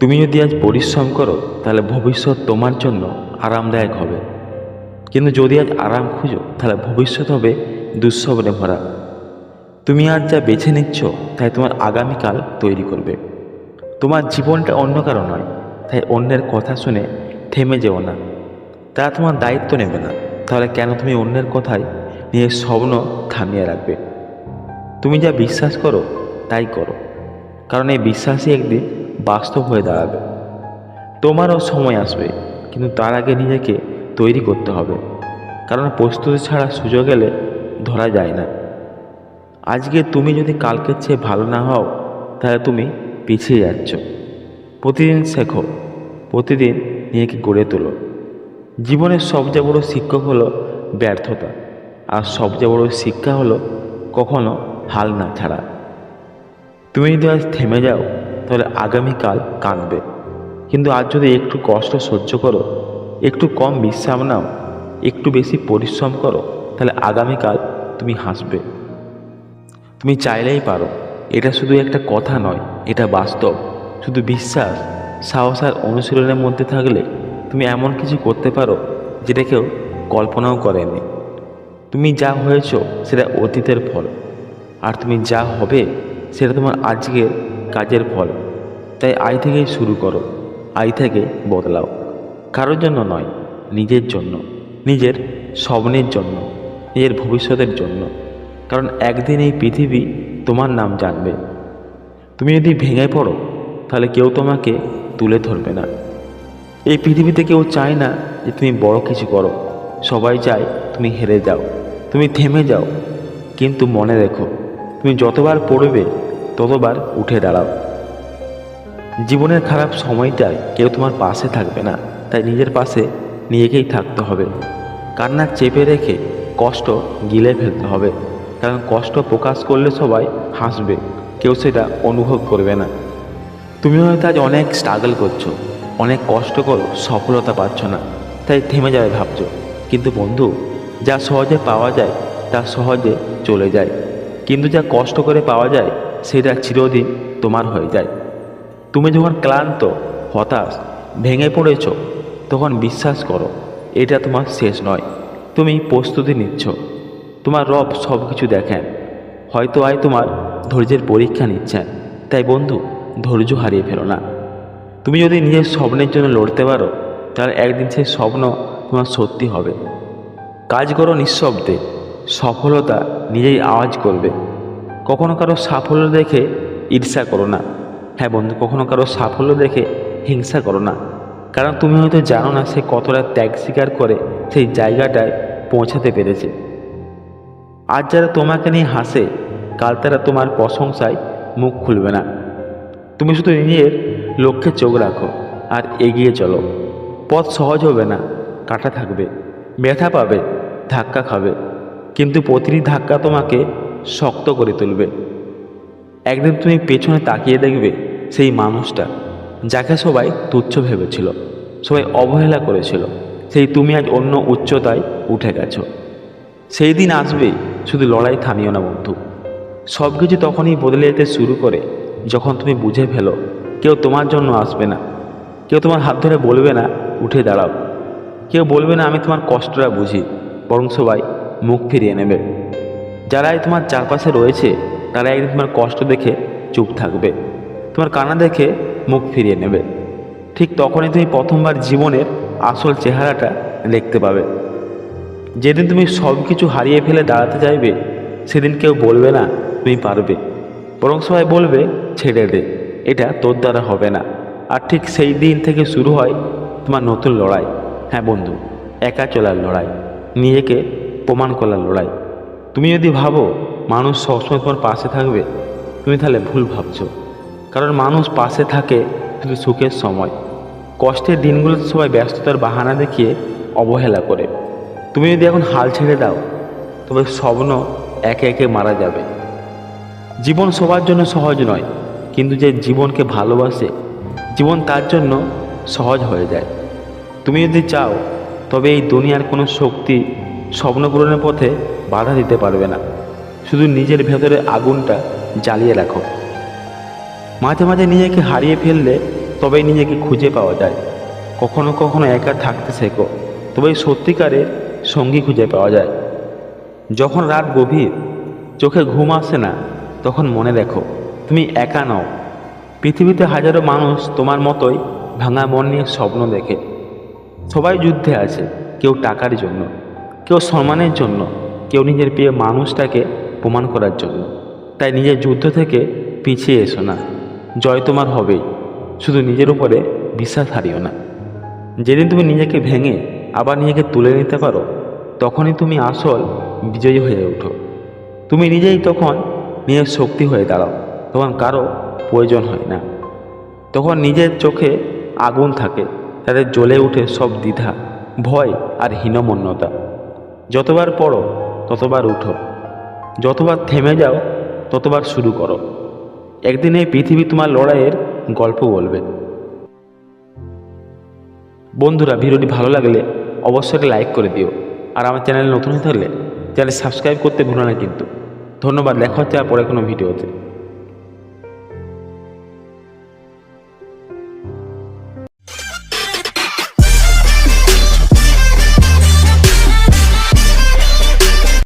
তুমি যদি আজ পরিশ্রম করো, তাহলে ভবিষ্যৎ তোমার জন্য আরামদায়ক হবে। কিন্তু যদি আজ আরাম খুঁজো, তাহলে ভবিষ্যৎ হবে দুঃস্বপ্নে ভরা। তুমি আজ যা বেছে নিচ্ছ, তাই তোমার আগামীকাল তৈরি করবে। তোমার জীবনটা অন্য কারও নয়, তাই অন্যের কথা শুনে থেমে যেও না। তারা তোমার দায়িত্ব নেবে না, তাহলে কেন তুমি অন্যের কথায় নিয়ে স্বপ্ন থামিয়ে রাখবে? তুমি যা বিশ্বাস করো, তাই করো। কারণ এই বিশ্বাসই একদিন বাস্তব হয়ে দাঁড়াবে। তোমারও সময় আসবে, কিন্তু তার আগে নিজেকে তৈরি করতে হবে। কারণ প্রস্তুতি ছাড়া সুযোগ এলে ধরা যায় না। আজকে তুমি যদি কালকের চেয়ে ভালো না হও, তাহলে তুমি পিছিয়ে যাচ্ছ। প্রতিদিন শেখো, প্রতিদিন নিজেকে গড়ে তোলো। জীবনের সবচেয়ে বড় শিক্ষক হলো ব্যর্থতা, আর সবচেয়ে বড় শিক্ষা হলো কখনো হাল না ছাড়া। তুমি যদি আজ থেমে যাও তাহলে আগামীকাল কাঁদবে। কিন্তু আজ যদি একটু কষ্ট সহ্য করো, একটু কম বিশ্রাম নাও, একটু বেশি পরিশ্রম করো, তাহলে আগামীকাল তুমি হাসবে। তুমি চাইলেই পারো। এটা শুধু একটা কথা নয়, এটা বাস্তব। শুধু বিশ্বাস, সাহস আর অনুশীলনের মধ্যে থাকলে তুমি এমন কিছু করতে পারো যেটা কেউ কল্পনাও করেনি। তুমি যা হয়েছ সেটা অতীতের ফল। আর তুমি যা হবে সেটা তোমার আজকের কাজের ফল। তাই আই থেকেই শুরু করো আই থেকে বদলাও। কারোর জন্য নয়, নিজের জন্য, নিজের স্বপ্নের জন্য, নিজের ভবিষ্যতের জন্য। কারণ একদিন এই পৃথিবী তোমার নাম জানবে। তুমি যদি ভেঙে পড়ো, তাহলে কেউ তোমাকে তুলে ধরবে না। এই পৃথিবীতে কেউ চায় না যে তুমি বড় কিছু করো। সবাই চায় তুমি হেরে যাও, তুমি থেমে যাও। কিন্তু মনে রেখো, তুমি যতবার পড়বে ততবার উঠে দাঁড়াও। জীবনের খারাপ সময়টায় কেউ তোমার পাশে থাকবে না, তাই নিজের পাশে নিজেকেই থাকতে হবে। কান্না চেপে রেখে কষ্ট গিলে ফেলতে হবে, কারণ কষ্ট প্রকাশ করলে সবাই হাসবে, কেউ সেটা অনুভব করবে না। তুমি হয়তো আজ অনেক স্ট্রাগল করছ, অনেক কষ্ট করো, সফলতা পাচ্ছ না, তাই থেমে যাবে ভাবছ। কিন্তু বন্ধু, যা সহজে পাওয়া যায়, তা সহজে চলে যায়। কিন্তু যা কষ্ট করে পাওয়া যায় সেটা চিরদিন তোমার হয়ে যায়। তুমি যখন ক্লান্ত, হতাশ, ভেঙে পড়েছ, তখন বিশ্বাস করো, এটা তোমার শেষ নয়। তুমি প্রস্তুতি নিচ্ছ। তোমার রব সব কিছু দেখেন। হয়তো আয় তোমার ধৈর্যের পরীক্ষা নিচ্ছেন। তাই বন্ধু, ধৈর্য হারিয়ে ফেলো না। তুমি যদি নিজের স্বপ্নের জন্য লড়তে পারো, তাহলে একদিন সেই স্বপ্ন তোমার সত্যি হবে। কাজ করো নিঃশব্দে। সফলতা নিজেই আওয়াজ করবে। কখনো কারও সাফল্য দেখে ঈর্ষা করো না। হ্যাঁ বন্ধু, কখনো কারও সাফল্য দেখে হিংসা করো না। কারণ তুমি হয়তো জানো না সে কতটা ত্যাগ স্বীকার করে সেই জায়গাটায় পৌঁছাতে পেরেছে। আজ যারা তোমাকে নিয়ে হাসে, কাল তারা তোমার প্রশংসায় মুখ খুলবে না। তুমি শুধু নিজের লক্ষ্যে চোখ রাখো আর এগিয়ে চলো। পথ সহজ হবে না, কাটা থাকবে, ব্যথা পাবে, ধাক্কা খাবে। কিন্তু প্রতিটি ধাক্কা তোমাকে শক্ত করে তুলবে। একদিন তুমি পেছনে তাকিয়ে দেখবে সেই মানুষটা, যাকে সবাই তুচ্ছ ভেবেছিল, সবাই অবহেলা করেছিল, সেই তুমি আজ অন্য উচ্চতায় উঠে গেছো। সেই দিন আসবে, শুধু লড়াই থামিও না বন্ধু। সব কিছু তখনই বদলে যেতে শুরু করে, যখন তুমি বুঝে ফেলো, কেউ তোমার জন্য আসবে না। কেউ তোমার হাত ধরে বলবে না, উঠে দাঁড়াও। কেউ বলবে না, আমি তোমার কষ্টটা বুঝি। বরং সবাই মুখ ফিরিয়ে নেবে। যারাই তোমার চারপাশে রয়েছে, তারা একদিন তোমার কষ্ট দেখে চুপ থাকবে। তোমার কানা দেখে মুখ ফিরিয়ে নেবে। ঠিক তখনই তুমি প্রথমবার জীবনের আসল চেহারাটা দেখতে পাবে। যেদিন তুমি সব কিছু হারিয়ে ফেলে দাঁড়াতে চাইবে, সেদিন কেউ বলবে না তুমি পারবে। বরং সবাই বলবে, ছেড়ে দে, এটা তোর দ্বারা হবে না। আর ঠিক সেই দিন থেকে শুরু হয় তোমার নতুন লড়াই। হ্যাঁ বন্ধু, একা চলার লড়াই, নিজেকে প্রমাণ করার লড়াই। তুমি যদি ভাবো মানুষ সবসময় তোমার পাশে থাকবে, তুমি তাহলে ভুল ভাবছ। কারণ মানুষ পাশে থাকে শুধু সুখের সময়। কষ্টের দিনগুলোতে সবাই ব্যস্ততার বাহানা দেখিয়ে অবহেলা করে। তুমি যদি এখন হাল ছেড়ে দাও তবে স্বপ্ন একে একে মারা যাবে। জীবন সবার জন্য সহজ নয়, কিন্তু যে জীবনকে ভালোবাসে, জীবন তার জন্য সহজ হয়ে যায়। তুমি যদি চাও, তবে এই দুনিয়ার কোনো শক্তি স্বপ্ন পূরণের পথে বাধা দিতে পারবে না। শুধু নিজের ভেতরে আগুনটা জ্বালিয়ে রাখো। মাঝে মাঝে নিজেকে হারিয়ে ফেললে তবেই নিজেকে খুঁজে পাওয়া যায়। কখনো কখনো একা থাকতে শেখো, তবেই সত্যিকারের সঙ্গী খুঁজে পাওয়া যায়। যখন রাত গভীর, চোখে ঘুম আসে না, তখন মনে দেখো তুমি একা নও। পৃথিবীতে হাজারো মানুষ তোমার মতোই ভাঙা মন নিয়ে স্বপ্ন দেখে। সবাই যুদ্ধে আছে, কেউ টাকার জন্য। কেউ সম্মানের জন্য, কেউ নিজের প্রিয় মানুষটাকে প্রমাণ করার জন্য। তাই নিজের যুদ্ধ থেকে পিছিয়ে এসো না। জয় তোমার হবেই। শুধু নিজের উপরে বিশ্বাস হারিও না। যেদিন তুমি নিজেকে ভেঙে আবার নিজেকে তুলে নিতে পারো, তখনই তুমি আসল বিজয়ী হয়ে ওঠো। তুমি নিজেই তখন নিজের শক্তি হয়ে দাঁড়াও, তখন কারও প্রয়োজন হয় না। তখন নিজের চোখে আগুন থাকে, তাদের জ্বলে উঠে সব দ্বিধা, ভয় আর হীনমন্যতা। যতবার পড়ো, ততবার উঠো। যতবার থেমে যাও, ততবার শুরু করো। একদিন এই পৃথিবী তোমার লড়াইয়ের গল্প বলবে। বন্ধুরা, ভিডিওটি ভালো লাগলে অবশ্যই লাইক করে দিও। আর আমার চ্যানেল নতুন হয়ে থাকলে চ্যানেল সাবস্ক্রাইব করতে ভুলো না কিন্তু। ধন্যবাদ, দেখা হচ্ছে আর পরে কোনো ভিডিওতে।